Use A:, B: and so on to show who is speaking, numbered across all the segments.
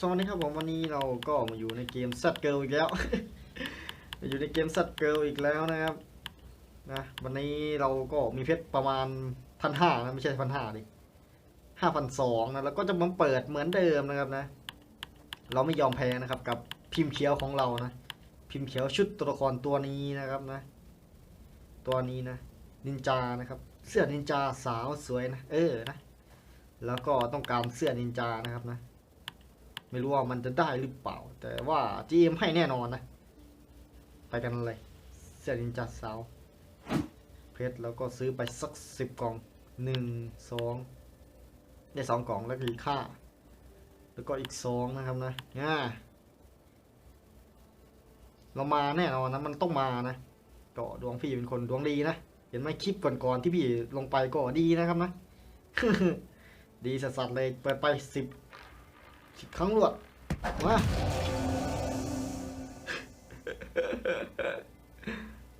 A: สวัสดีครับผมวันนี้เราก็มาอยู่ในเกมสัตว์เกิลอีกแล้ว มาอยู่ในเกมสัตว์เกิลอีกแล้วนะครับนะวันนี้เราก็มีเพชรประมาณพันห้านะไม่ใช่พันห้าดิห้าพันสองนะแล้วก็จะมาเปิดเหมือนเดิมนะครับนะ เราไม่ยอมแพ้นะครับกับพิมพ์เขียวของเรานะ พิมพ์เขียวชุดตัวละครตัวนี้นะครับนะ ตัวนี้นะนินจานะครับ เสื้อนินจาสาวสวยนะ เออนะ แล้วก็ต้องการเสื้อนินจานะครับนะ ไม่รู้ว่ามันจะได้หรือเปล่า แต่ว่า GM ให้แน่นอนนะ ไปกันเลยเสื้อนินจาสาวเพชรแล้วก็ซื้อไปสักสิบกล่องหนึ่งสองได้สองกล่องแล้วก็อีกค่า แล้วก็อีกสองนะครับนะง่าเรามาแน่นอนนะมันต้องมานะก็ดวงพี่เป็นคนดวงดีนะเห็นไหมคลิปก่อนๆที่พี่ลงไปก็ดีนะครับนะดีสัสๆเลยเปิดไปสิบ สิบครั้งรวดมา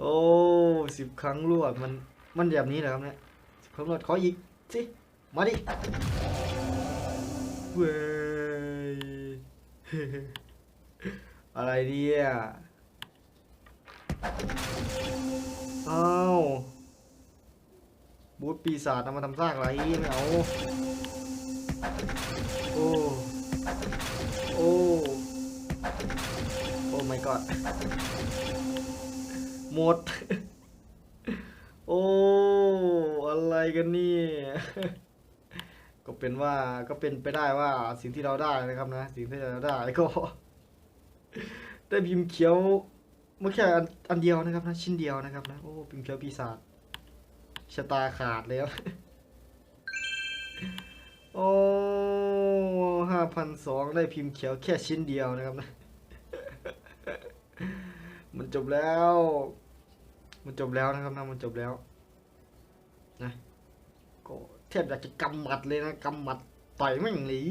A: โอ้สิบครั้งรวดมันมันแบบนี้เหรอครับเนี่ยสิบครั้งรวดขออีกสิมาดิเว้ยอะไรเนี่ยอ้าวบูธปีศาจนำมาทำซากอะไรไม่เอา my god หมด โอ้ อะไรกันนี่ ก็เป็นว่าก็เป็นไปได้ว่าสิ่งที่เราได้นะครับนะ สิ่งที่เราได้ก็ ได้พิมพ์เขียวเมื่อแค่อันอันเดียวนะครับนะ ชิ้นเดียวนะครับนะ โอ้พิมพ์เขียวปีศาจชะตาขาดแล้วโอ้ห้าพันสองได้พิมพ์เขียวแค่ชิ้นเดียวนะครับนะ มันจบแล้ว มันจบแล้วนะครับนะมันจบแล้วนะก็แทบอยากจะกำหมัดเลยนะกำหมัดต่อยแม่งเลย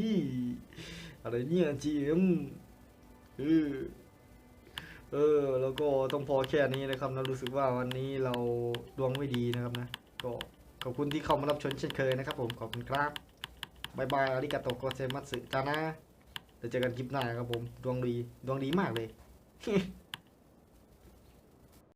A: อะไรเนี่ยจีเอ็มเออเออ แล้วก็ต้องพอแค่นี้นะครับนะรู้สึกว่าวันนี้เราดวงไม่ดีนะครับนะ ก็ขอบคุณที่เข้ามารับชมเช่นเคยนะครับ ผมขอบคุณครับบายบายอาริกาโตโกเซมัตสึจานะเดี๋ยวเจอกันคลิปหน้าครับผม ดวงดี ดวงดีมากเลย